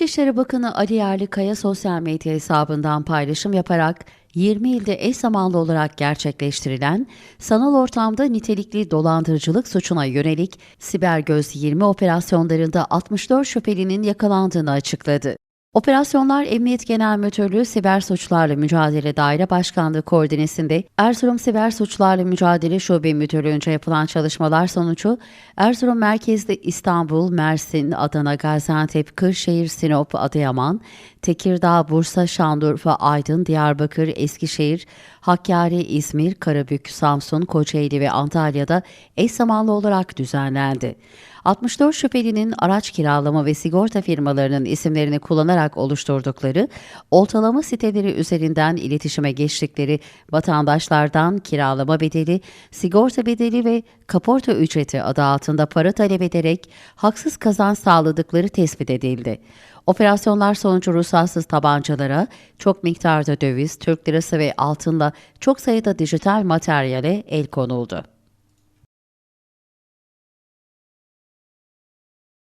İçişleri Bakanı Ali Yerlikaya sosyal medya hesabından paylaşım yaparak 20 ilde eş zamanlı olarak gerçekleştirilen sanal ortamda nitelikli dolandırıcılık suçuna yönelik Siber Göz 20 operasyonlarında 64 şüphelinin yakalandığını açıkladı. Operasyonlar Emniyet Genel Müdürlüğü Siber Suçlarla Mücadele Daire Başkanlığı koordinesinde Erzurum Siber Suçlarla Mücadele Şube Müdürlüğü'nce yapılan çalışmalar sonucu Erzurum merkezli İstanbul, Mersin, Adana, Gaziantep, Kırşehir, Sinop, Adıyaman, Tekirdağ, Bursa, Şanlıurfa, Aydın, Diyarbakır, Eskişehir, Hakkari, İzmir, Karabük, Samsun, Kocaeli ve Antalya'da eş zamanlı olarak düzenlendi. 64 şüphelinin araç kiralama ve sigorta firmalarının isimlerini kullanarak oluşturdukları oltalama siteleri üzerinden iletişime geçtikleri vatandaşlardan kiralama bedeli, sigorta bedeli ve kaporta ücreti adı altında para talep ederek haksız kazanç sağladıkları tespit edildi. Operasyonlar sonucu ruhsatsız tabancalara, çok miktarda döviz, Türk lirası ve altınla çok sayıda dijital materyale el konuldu.